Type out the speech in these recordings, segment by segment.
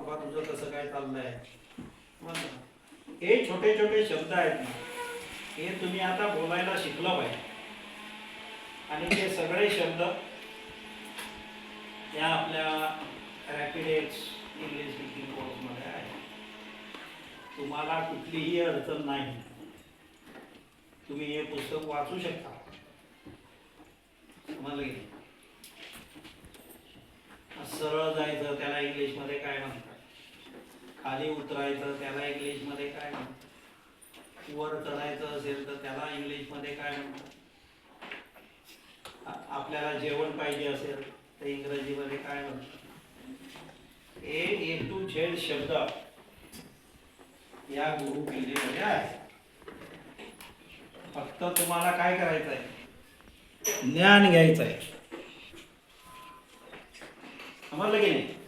बाबा तुझं कसं काय चाललंय? हे छोटे छोटे शब्द आहेत ना हे तुम्ही आता बोलायला शिकलं पाहिजे. आणि ते सगळे शब्द या आपल्या रॅपिडेक्स इंग्लिश स्पीकिंग कोर्समध्ये आहे तुम्हाला कुठलीही अडचण नाही. तुम्ही हे पुस्तक वाचू शकता. समजलं सरळ जायचं त्याला इंग्लिशमध्ये काय म्हणतात? खाली उतरायचं त्याला इंग्लिशमध्ये काय म्हणतात? वर चढायचं असेल तर त्याला इंग्लिशमध्ये काय म्हणतात? आपल्याला जेवण पाहिजे असेल तर इंग्रजीमध्ये काय म्हणतात? ए ए टू झेड शब्द. या गुरु किल्लीमध्ये आहे. फक्त तुम्हाला काय करायचं आहे ज्ञान घ्यायचं आहे समजलं की नाही?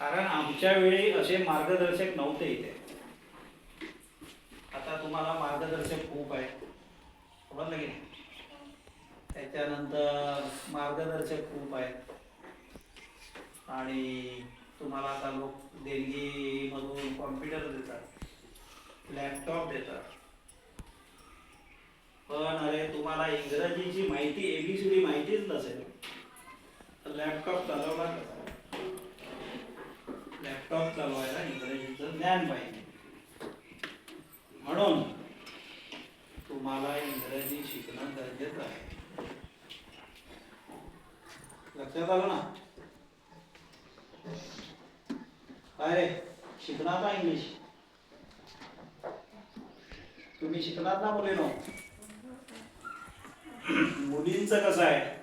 कारण आमच्या वेळी असे मार्गदर्शक नव्हते इथे. आता तुम्हाला मार्गदर्शक खूप आहे. समजलं की नाही? त्याच्यानंतर मार्गदर्शक खूप आहेत आणि तुम्हाला आता लोक देणगीमधून कॉम्प्युटर देतात लॅपटॉप देतात. पण अरे तुम्हाला इंग्रजीची माहिती एबीसीडी माहितीच नसेल. तर लॅपटॉप चालवला कसा? लॅपटॉप चालवायला इंग्रजीचं ज्ञान पाहिजे. म्हणून तुम्हाला इंग्रजी शिकणं गरजेचं आहे. लक्षात आलं ना? काय रे? शिकणार ना इंग्लिश? तुम्ही शिकणार ना मुलीनो? मुलींचं कसं आहे?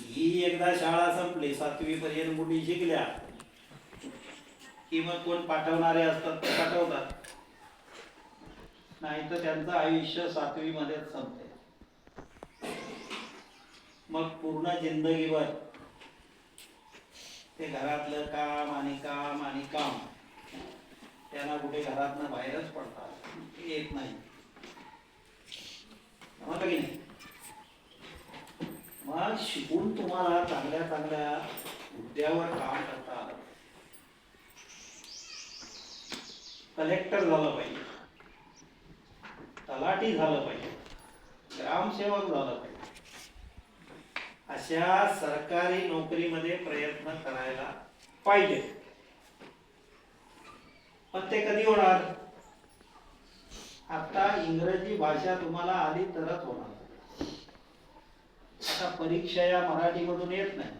ही एकदा शाळा संपली सातवी पर्यंत मुली शिकल्या. की मग कोण पाठवणारे असतात ते पाठवतात. नाही तर त्यांचं आयुष्य सातवी मध्येच संपते. मग पूर्ण जिंदगीवर ते घरातलं काम आणि काम आणि काम त्यांना कुठे घरातनं बाहेरच पडतात. येत नाही. की नाही? मग शिकून तुम्हाला चांगल्या चांगल्या मुद्द्यावर काम करता कलेक्टर झालं पाहिजे. तलाठी झालं पाहिजे. ग्रामसेवक झालं पाहिजे. अशा सरकारी नोकरीमध्ये प्रयत्न करायला पाहिजे. पण ते कधी होणार? आता इंग्रजी भाषा तुम्हाला आली तरच होणार. आता परीक्षा या मराठीमधून येत नाही.